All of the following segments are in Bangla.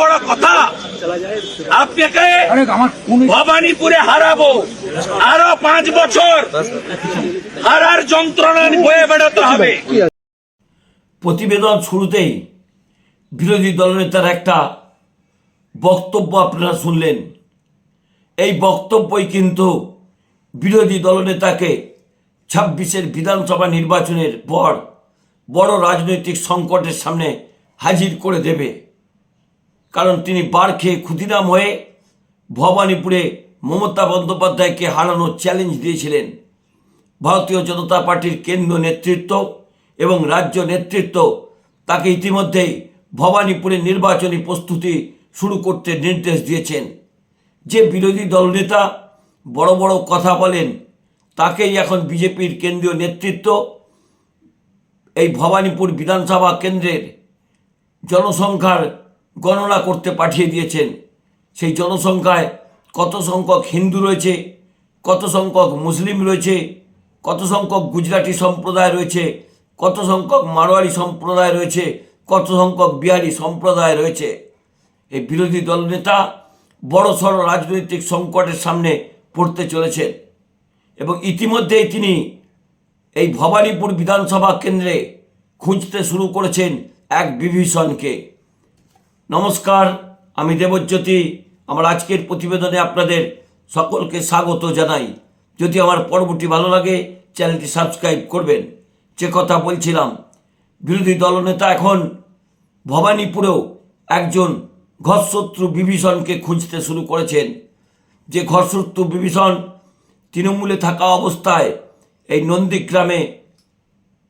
বড় কথা। আপনাকে ভবানীপুরে হারাবো। আরও পাঁচ বছর হারার যন্ত্রণা বয়ে বেড়াতে হবে। প্রতিবেদন শুরুতেই বিরোধী দলনেতার একটা বক্তব্য আপনারা শুনলেন। এই বক্তব্যই কিন্তু বিরোধী দলনেতাকে ছাব্বিশের বিধানসভা নির্বাচনের পর বড় রাজনৈতিক সংকটের সামনে হাজির করে দেবে। কারণ তিনি বার খেয়ে ক্ষুদিরাম হয়ে ভবানীপুরে মমতা বন্দ্যোপাধ্যায়কে হারানোর চ্যালেঞ্জ দিয়েছিলেন। ভারতীয় জনতা পার্টির কেন্দ্রীয় নেতৃত্ব এবং রাজ্য নেতৃত্ব তাকে ইতিমধ্যেই ভবানীপুরে নির্বাচনী প্রস্তুতি শুরু করতে নির্দেশ দিয়েছেন। যে বিরোধী দলনেতা বড় বড় কথা বলেন, তাকেই এখন বিজেপির কেন্দ্রীয় নেতৃত্ব এই ভবানীপুর বিধানসভা কেন্দ্রের জনসংখ্যার গণনা করতে পাঠিয়ে দিয়েছেন। সেই জনসংখ্যায় কত সংখ্যক হিন্দু রয়েছে, কত সংখ্যক মুসলিম রয়েছে, কত সংখ্যক গুজরাটি সম্প্রদায় রয়েছে, কত সংখ্যক মারোয়ারি সম্প্রদায় রয়েছে, কত সংখ্যক বিহারি সম্প্রদায় রয়েছে। এই বিরোধী দলনেতা বড় সড় রাজনৈতিক সংকটের সামনে পড়তে চলেছেন এবং ইতিমধ্যেই তিনি এই ভবানীপুর বিধানসভা কেন্দ্রে খুঁজতে শুরু করেছেন এক বিভীষণকে। নমস্কার, আমি দেবজ্যোতি। আমার আজকের প্রতিবেদনে আপনাদের সকলকে স্বাগত জানাই। যদি আমার পর্বটি ভালো লাগে, চ্যানেলটি সাবস্ক্রাইব করবেন। যে কথা বলছিলাম, বিরোধী দলনেতা এখন ভবানীপুরেও একজন ঘরশত্রু বিভীষণকে খুঁজতে শুরু করেছেন। যে ঘরশত্রু বিভীষণ তৃণমূলে থাকা অবস্থায় এই নন্দীগ্রামে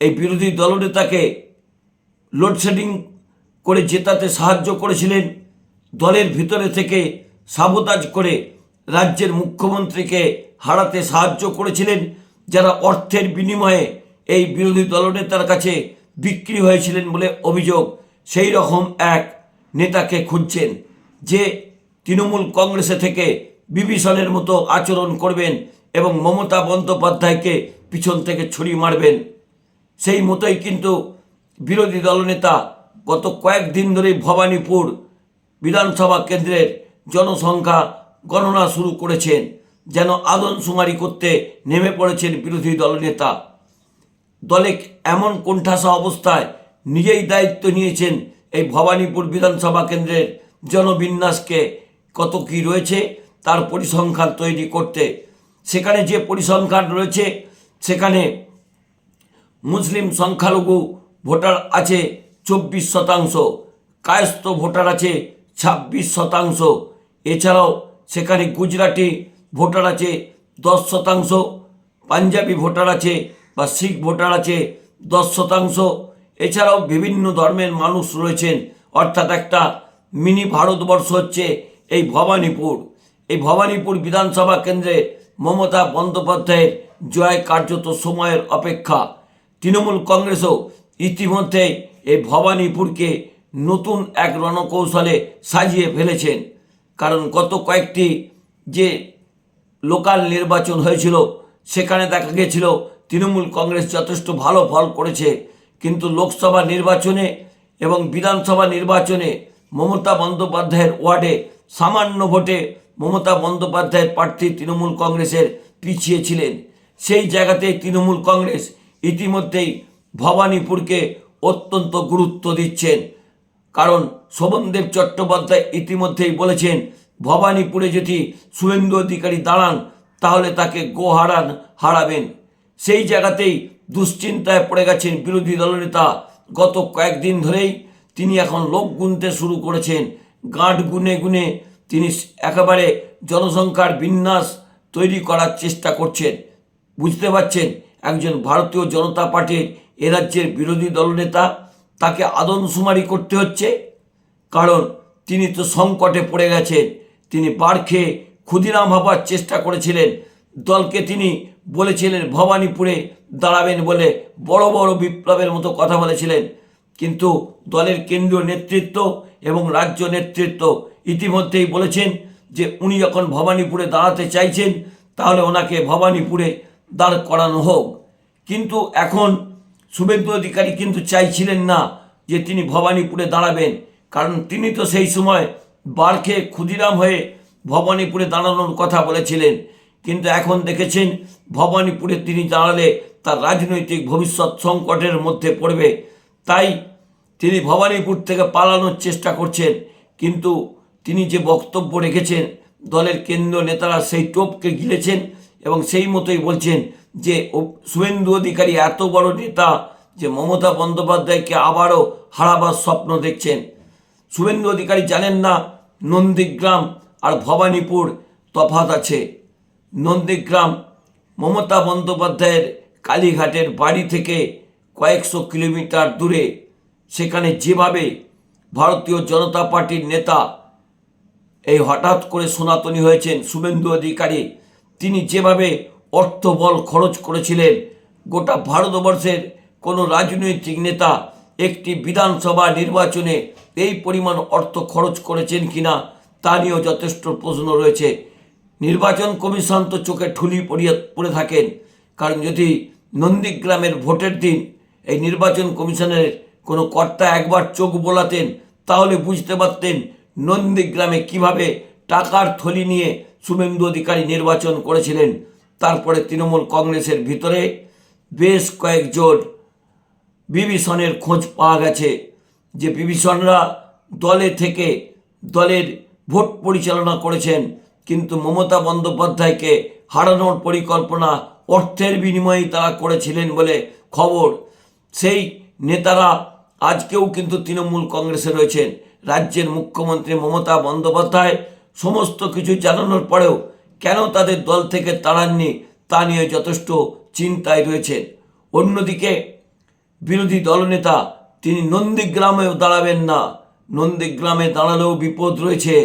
এই বিরোধী দলনেতাকে লোডশেডিং করে জেতাতে সাহায্য করেছিলেন। দলের ভিতরে থেকে সাবতাজ করে রাজ্যের মুখ্যমন্ত্রীকে হারাতে সাহায্য করেছিলেন, যারা অর্থের বিনিময়ে এই বিরোধী দলনেতার কাছে বিক্রি হয়েছিলেন বলে অভিযোগ। সেই রকম এক নেতাকে খুঁজছেন, যে তৃণমূল কংগ্রেসে থেকে বিভীষণের মতো আচরণ করবেন এবং মমতা বন্দ্যোপাধ্যায়কে পিছন থেকে ছুরি মারবেন। সেই মতোই কিন্তু বিরোধী দলনেতা গত কয়েকদিন ধরেই ভবানীপুর বিধানসভা কেন্দ্রের জনসংখ্যা গণনা শুরু করেছেন, যেন আদমশুমারি করতে নেমে পড়েছেন বিরোধী দলনেতা। দলে এমন কোণঠাসা অবস্থায় নিজেই দায়িত্ব নিয়েছেন এই ভবানীপুর বিধানসভা কেন্দ্রের জনবিন্যাসকে। কত কি রয়েছে, তার পরিসংখ্যান তৈরি করতে। সেখানে যে পরিসংখ্যান রয়েছে, সেখানে মুসলিম সংখ্যালঘু ভোটার আছে চব্বিশ শতাংশ। কায়স্থ ভোটার আছে ছাব্বিশ শতাংশ। এছাড়াও সেখানে গুজরাটি ভোটার আছে দশ শতাংশ, পাঞ্জাবি ভোটার আছে বা শিখ ভোটার আছে দশ শতাংশ। এছাড়াও বিভিন্ন ধর্মের মানুষ রয়েছেন, অর্থাৎ একটা মিনি ভারতবর্ষ হচ্ছে এই ভবানীপুর। এই ভবানীপুর বিধানসভা কেন্দ্রে মমতা বন্দ্যোপাধ্যায়ের জয় কার্যত সময়ের অপেক্ষা। তৃণমূল কংগ্রেসও ইতিমধ্যে এই ভবানীপুরকে নতুন এক রণকৌশলে সাজিয়ে ফেলেছেন। কারণ গত কয়েকটি যে লোকাল নির্বাচন হয়েছিল, সেখানে দেখা গেছিল তৃণমূল কংগ্রেস যথেষ্ট ভালো ফল করেছে। কিন্তু লোকসভা নির্বাচনে এবং বিধানসভা নির্বাচনে মমতা বন্দ্যোপাধ্যায়ের ওয়ার্ডে সামান্য ভোটে মমতা বন্দ্যোপাধ্যায়ের প্রার্থী তৃণমূল কংগ্রেসের পিছিয়ে ছিলেন। সেই জায়গাতে তৃণমূল কংগ্রেস ইতিমধ্যেই ভবানীপুরকে অত্যন্ত গুরুত্ব দিচ্ছেন। কারণ শোভনদেব চট্টোপাধ্যায় ইতিমধ্যেই বলেছেন, ভবানীপুরে যদি শুভেন্দু অধিকারী দাঁড়ান, তাহলে তাকে গো হারান হারাবেন। সেই জায়গাতেই দুশ্চিন্তায় পড়ে গেছেন বিরোধী দলনেতা। গত কয়েকদিন ধরেই তিনি এখন লোক গুনতে শুরু করেছেন। গাঁট গুনে গুনে তিনি একেবারে জনসংখ্যার বিন্যাস তৈরি করার চেষ্টা করছেন। বুঝতে পারছেন, একজন ভারতীয় জনতা পার্টির এ রাজ্যের বিরোধী দলনেতা তাকে আদমশুমারি করতে হচ্ছে, কারণ তিনি তো সংকটে পড়ে গেছেন। তিনি বার খেয়ে ক্ষুদিরাম হবার চেষ্টা করেছিলেন। দলকে তিনি বলেছিলেন, ভবানীপুরে দাঁড়াবেন বলে বড় বড় বিপ্লবের মতো কথা বলেছিলেন। কিন্তু দলের কেন্দ্রীয় নেতৃত্ব এবং রাজ্য নেতৃত্ব ইতিমধ্যেই বলেছেন যে, উনি যখন ভবানীপুরে দাঁড়াতে চাইছেন, তাহলে ওনাকে ভবানীপুরে দাঁড় করানো হোক। কিন্তু এখন শুভেন্দু অধিকারী কিন্তু চাইছিলেন না যে তিনি ভবানীপুরে দাঁড়াবেন। কারণ তিনি তো সেই সময় বারখে ক্ষুদিরাম হয়ে ভবানীপুরে দাঁড়ানোর কথা বলেছিলেন। কিন্তু এখন দেখেছেন, ভবানীপুরে তিনি দাঁড়ালে তার রাজনৈতিক ভবিষ্যৎ সংকটের মধ্যে পড়বে। তাই তিনি ভবানীপুর থেকে পালানোর চেষ্টা করছেন। কিন্তু তিনি যে বক্তব্য রেখেছেন, দলের কেন্দ্রীয় নেতারা সেই টোপকে গিলেছেন এবং সেই মতোই বলছেন যে শুভেন্দু অধিকারী এত বড় নেতা যে মমতা বন্দ্যোপাধ্যায়কে আবারও হারাবার স্বপ্ন দেখছেন। শুভেন্দু অধিকারী জানেন না, নন্দীগ্রাম আর ভবানীপুর তফাত আছে। নন্দীগ্রাম, মমতা বন্দ্যোপাধ্যায়ের কালীঘাটের বাড়ি থেকে কয়েকশো কিলোমিটার দূরে। সেখানে যেভাবে ভারতীয় জনতা পার্টির নেতা এই হঠাৎ করে সনাতনী হয়েছেন শুভেন্দু অধিকারী, তিনি যেভাবে অর্থবল খরচ করেছিলেন। গোটা ভারতবর্ষের কোনো রাজনৈতিক নেতা একটি বিধানসভা নির্বাচনে এই পরিমাণ অর্থ খরচ করেছেন কিনা, তা নিয়েও যথেষ্ট প্রশ্ন রয়েছে। নির্বাচন কমিশন তো চোখে ঠুলি পড়িয়ে পড়ে থাকেন। কারণ যদি নন্দীগ্রামের ভোটের দিন এই নির্বাচন কমিশনের কোনো কর্তা একবার চোখ বোলাতেন, তাহলে বুঝতে পারতেন নন্দীগ্রামে কীভাবে টাকার থলি নিয়ে শুভেন্দু অধিকারী নির্বাচন করেছিলেন। তারপরে তৃণমূল কংগ্রেসের ভিতরে বেশ কয়েকজন বিভীষণের খোঁজ পাওয়া গেছে, যে বিভীষণরা দলে থেকে দলের ভোট পরিচালনা করেছেন, কিন্তু মমতা বন্দ্যোপাধ্যায়কে হারানোর পরিকল্পনা অর্থের বিনিময়ে তারা করেছিলেন বলে খবর। সেই নেতারা আজকেও কিন্তু তৃণমূল কংগ্রেসে রয়েছেন। রাজ্যের মুখ্যমন্ত্রী মমতা বন্দ্যোপাধ্যায় সমস্ত কিছু জানানোর পরেও কেন তাদের দল থেকে তাড়াননি তা নিয়ে যথেষ্ট চিন্তায় রয়েছেন অন্যদিকে বিরোধী দলনেতা তিনি নন্দীগ্রামেও দাঁড়াবেন না। নন্দীগ্রামে দাঁড়ালেও বিপদ রয়েছে।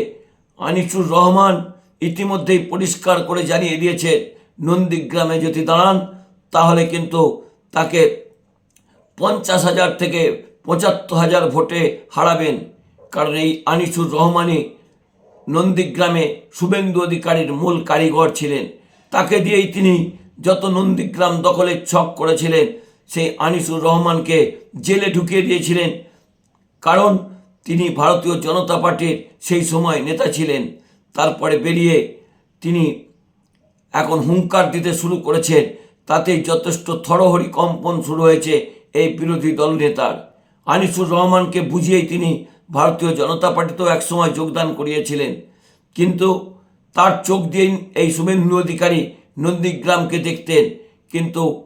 আনিসুর রহমান ইতিমধ্যেই পরিষ্কার করে জানিয়ে দিয়েছেন নন্দীগ্রামে যদি দাঁড়ান, তাহলে কিন্তু তাকে পঞ্চাশ হাজার থেকে পঁচাত্তর হাজার ভোটে হারাবেন। কারণ এই আনিসুর রহমানই নন্দীগ্রামে শুভেন্দু অধিকারীর মূল কারিগর ছিলেন। তাকে দিয়েই তিনি যত নন্দীগ্রাম দখলের ছক করেছিলেন, সেই আনিসুর রহমানকে জেলে ঢুকিয়ে দিয়েছিলেন। কারণ তিনি ভারতীয় জনতা পার্টির সেই সময় নেতা ছিলেন। তারপরে বেরিয়ে তিনি এখন হুঙ্কার দিতে শুরু করেছেন। তাতেই যথেষ্ট থরহরি কম্পন শুরু হয়েছে এই বিরোধী দল নেতার। আনিসুর রহমানকে বুঝিয়েই তিনি ভারতীয় জনতা পার্টিতেও একসময় যোগদান করিয়েছিলেন। কিন্তু তার চোখ দিয়েই এই শুভেন্দু অধিকারী নন্দীগ্রামকে দেখতেন। কিন্তু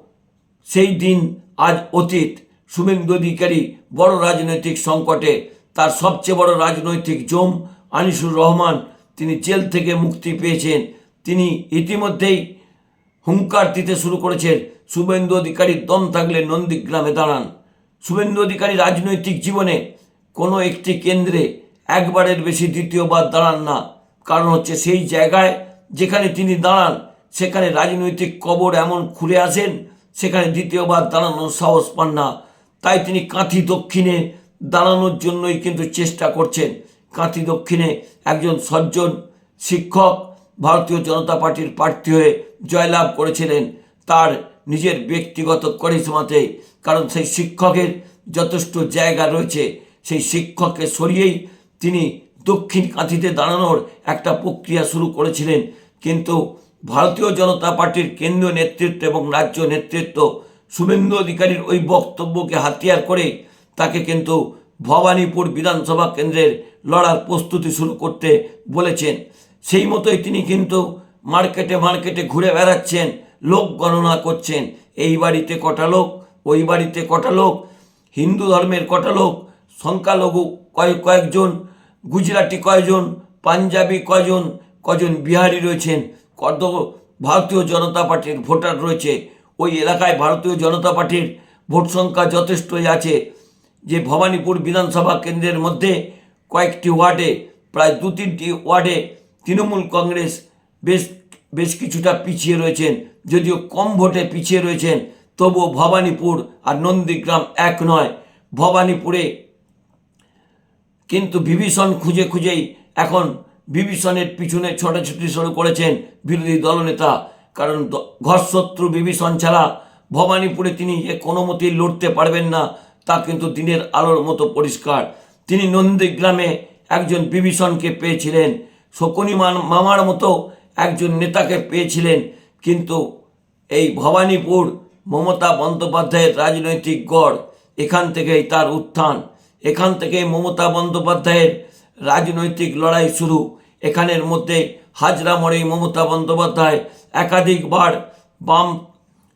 সেই দিন আজ অতীত, শুভেন্দু অধিকারী বড় রাজনৈতিক সংকটে, তার সবচেয়ে বড় রাজনৈতিক জম আনিসুর রহমান, তিনি জেল থেকে মুক্তি পেয়েছেন। তিনি ইতিমধ্যেই হুঙ্কার দিতে শুরু করেছেন। শুভেন্দু অধিকারীর দম থাকলে নন্দীগ্রামে দাঁড়ান। শুভেন্দু অধিকারী রাজনৈতিক জীবনে কোনো একটি কেন্দ্রে একবারের বেশি দ্বিতীয়বার দাঁড়ান না। কারণ হচ্ছে সেই জায়গায় যেখানে তিনি দাঁড়ান, সেখানে রাজনৈতিক কবর এমন খুলে আসেন সেখানে দ্বিতীয়বার দাঁড়ানোর সাহস পান না। তাই তিনি কাঁথি দক্ষিণে দাঁড়ানোর জন্যই কিন্তু চেষ্টা করছেন। কাঁথি দক্ষিণে একজন সজ্জন শিক্ষক ভারতীয় জনতা পার্টির প্রার্থী হয়ে জয়লাভ করেছিলেন। তার নিজের ব্যক্তিগত করিশ্মাতে, কারণ সেই শিক্ষকের যথেষ্ট জায়গা রয়েছে। সেই শিক্ষককে সরিয়েই তিনি দক্ষিণ কাঁথিতে দাঁড়ানোর একটা প্রক্রিয়া শুরু করেছিলেন। কিন্তু ভারতীয় জনতা পার্টির কেন্দ্রীয় নেতৃত্ব এবং রাজ্য নেতৃত্ব শুভেন্দু অধিকারীর ওই বক্তব্যকে হাতিয়ার করে তাকে কিন্তু ভবানীপুর বিধানসভা কেন্দ্রের লড়ার প্রস্তুতি শুরু করতে বলেছেন। সেই মতোই তিনি কিন্তু মার্কেটে মার্কেটে ঘুরে বেড়াচ্ছেন, লোক গণনা করছেন। এই বাড়িতে কটা লোক, ওই বাড়িতে কটা লোক, হিন্দু ধর্মের কটা লোক সংখ্যালঘু কয়েক কয়েকজন, গুজরাটি কয়জন, পাঞ্জাবি কয়জন, কজন বিহারি রয়েছেন, কত ভারতীয় জনতা পার্টির ভোটার রয়েছে, ওই এলাকায় ভারতীয় জনতা পার্টির ভোট সংখ্যা যথেষ্টই আছে, যে ভবানীপুর বিধানসভা কেন্দ্রের মধ্যে কয়েকটি ওয়ার্ডে, প্রায় দু তিনটি ওয়ার্ডে তৃণমূল কংগ্রেস বেশ বেশ কিছুটা পিছিয়ে রয়েছেন, যদিও কম ভোটে পিছিয়ে রয়েছেন, তবুও ভবানীপুর আর নন্দীগ্রাম এক নয়, ভবানীপুরে কিন্তু বিভীষণ খুঁজে খুঁজেই এখন বিভীষণের পিছনে ছোটাছুটি শুরু করেছেন বিরোধী দলনেতা। কারণ ঘরশত্রু বিভীষণ ছাড়া ভবানীপুরে তিনি যে কোনো মতেই লড়তে পারবেন না, তা কিন্তু দিনের আলোর মতো পরিষ্কার। তিনি নন্দীগ্রামে একজন বিভীষণকে পেয়েছিলেন। শকুনি মামার মতো একজন নেতাকে পেয়েছিলেন। কিন্তু এই ভবানীপুর মমতা বন্দ্যোপাধ্যায়ের রাজনৈতিক গড় এখান থেকেই তার উত্থান। এখান থেকে মমতা বন্দ্যোপাধ্যায়ের রাজনৈতিক লড়াই শুরু। এখানের মধ্যে হাজরা মোড়ে মমতা বন্দ্যোপাধ্যায় একাধিকবার বাম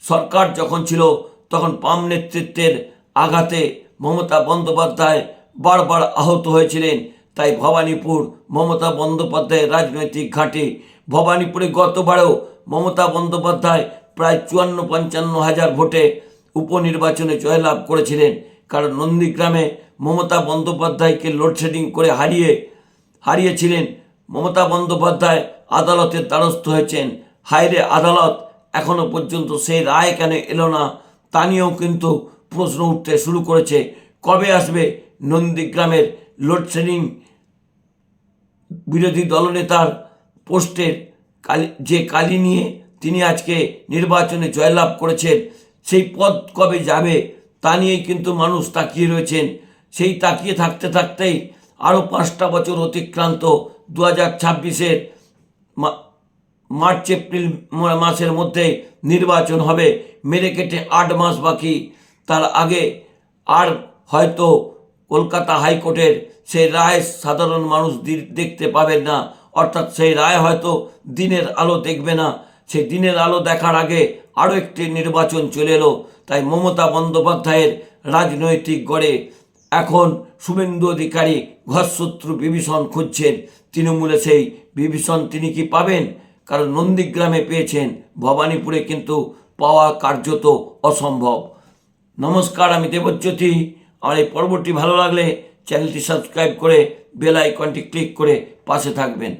সরকার যখন ছিল, তখন বাম নেতৃত্বের আঘাতে মমতা বন্দ্যোপাধ্যায় বারবার আহত হয়েছিলেন। তাই ভবানীপুর মমতা বন্দ্যোপাধ্যায়ের রাজনৈতিক ঘাঁটি। ভবানীপুরে গতবারেও মমতা বন্দ্যোপাধ্যায় প্রায় চুয়ান্ন পঞ্চান্ন হাজার ভোটে উপনির্বাচনে জয়লাভ করেছিলেন। কারণ নন্দীগ্রামে মমতা বন্দ্যোপাধ্যায়কে লোডশেডিং করে হারিয়ে, হারিয়েছিলেন। মমতা বন্দ্যোপাধ্যায় আদালতের দ্বারস্থ হয়েছেন। হাইরে আদালত এখনও পর্যন্ত সেই রায় কেন এলো না, তা নিয়েও কিন্তু প্রশ্ন উঠতে শুরু করেছে। কবে আসবে নন্দীগ্রামের লোডশেডিং বিরোধী দলনেতার পোস্টের কালি, যে কালি নিয়ে তিনি আজকে নির্বাচনে জয়লাভ করেছেন, সেই পদ কবে যাবে তা নিয়েই কিন্তু মানুষ তাকিয়ে রয়েছেন। সেই তাকিয়ে থাকতে থাকতেই আরও পাঁচটা বছর অতিক্রান্ত দু হাজার ছাব্বিশের মার্চ, এপ্রিল মাসের মধ্যে নির্বাচন হবে। মেরে কেটে আট মাস বাকি। তার আগে আর হয়তো কলকাতা হাইকোর্টের সেই রায় সাধারণ মানুষ দেখতে পাবেন না। অর্থাৎ সেই রায় হয়তো দিনের আলো দেখবে না। সেই দিনের আলো দেখার আগে আরও একটি নির্বাচন চলে এলো। তাই মমতা বন্দ্যোপাধ্যায়ের রাজনৈতিক গড়ে এখন শুভেন্দু অধিকারী ঘরশত্রু বিভীষণ খুঁজছেন। তৃণমূলে সেই বিভীষণ তিনি কি পাবেন? কারণ নন্দীগ্রামে পেয়েছেন। ভবানীপুরে কিন্তু পাওয়া কার্যত অসম্ভব। নমস্কার, আমি দেবজ্যোতি। আমার এই পর্বটি ভালো লাগলে চ্যানেলটি সাবস্ক্রাইব করে বেল আইকনটি ক্লিক করে পাশে থাকবেন।